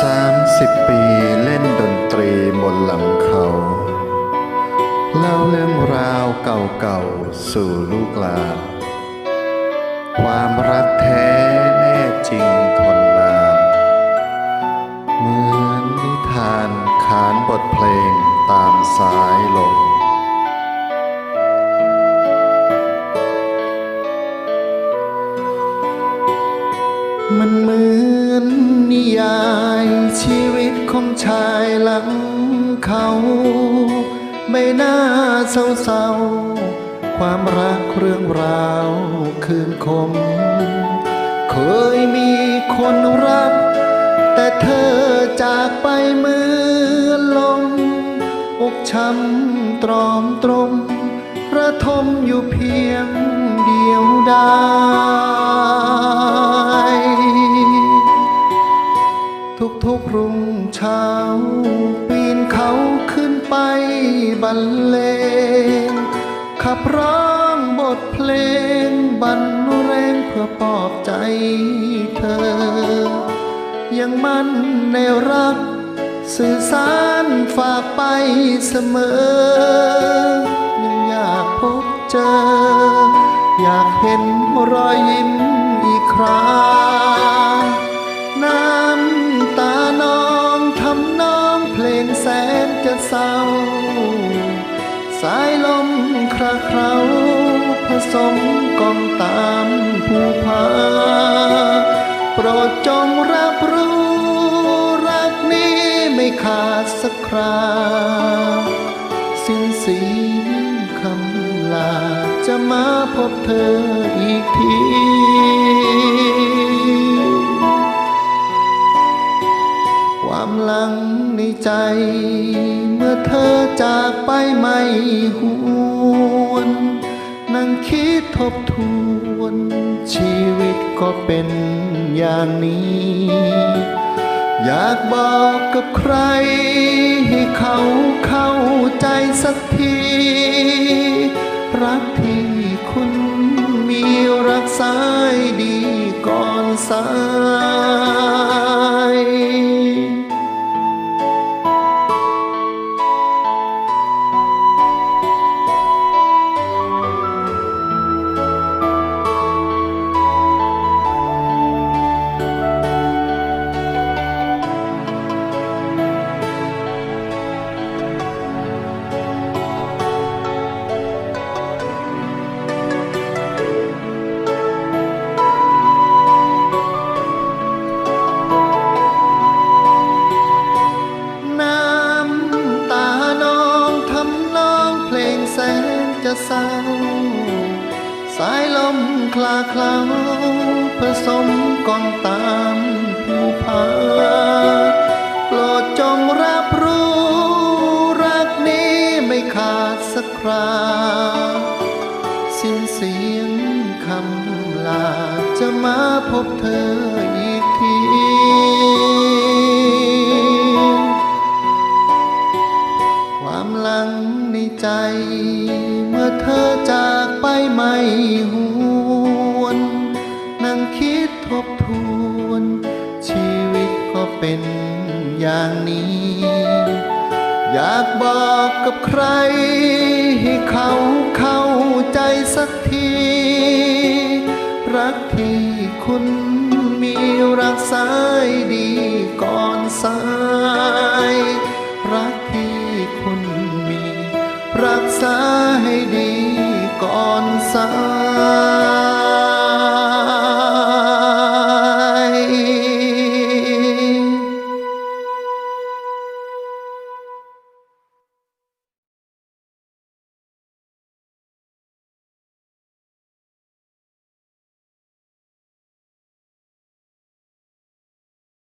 สามสิบปีเล่นดนตรีบนหลังเขา เล่าเรื่องราวเก่าๆ สู่ลูกหลานความรักแท้แน่จริงทนนานเหมือนนิทานขานบทเพลงตามสายลม มันเหมือนนิยายชีวิตของชายหลังเขาใบหน้าเศร้าๆ ความรักเรื่องราวคืนคม เคยมีคนรัก แต่เธอจากไปเหมือนลมอกช้ำตรอมตรมระทมอยู่เพียงเดียวดาย เช้า ปีนเขาขึ้นไปบรรเลง ขับร้องบทเพลงบรรเลงเพื่อปลอบใจเธอ ยังมั่นในรัก สื่อสารฝากไปเสมอ ยังอยากพบเจอ อยากเห็นรอยยิ้มอีกครา สายลมคราเคราผสมกองตามผู้พาโปรดจงรับรู้รักนี้ไม่ขาดสักคราสิ้นสีคำลาจะมาพบเธออีกที หลังในใจ เมื่อเธอจากไปไม่หวนนั่งคิดทบทวน ชีวิตก็เป็นอย่างนี้ อยากบอกกับใคร ให้เขาเข้าใจสักที รักที่ เศร้า สายลมคลาเคล้าผสมกองตามผู้พาโปรดจงรับรู้ รักนี้ไม่ขาดสักคราสิ้นเสียงคำลาจะมาพบเธอายไม่หวน นั่งคิดทบทวน ชีวิตก็เป็นอย่างนี้ อยากบอกกับใคร ให้เขาเข้าใจสักที รักที่คุณมีรักสายดีก่อนสาย รักที่คุณมี รักษาให้ดี อนสา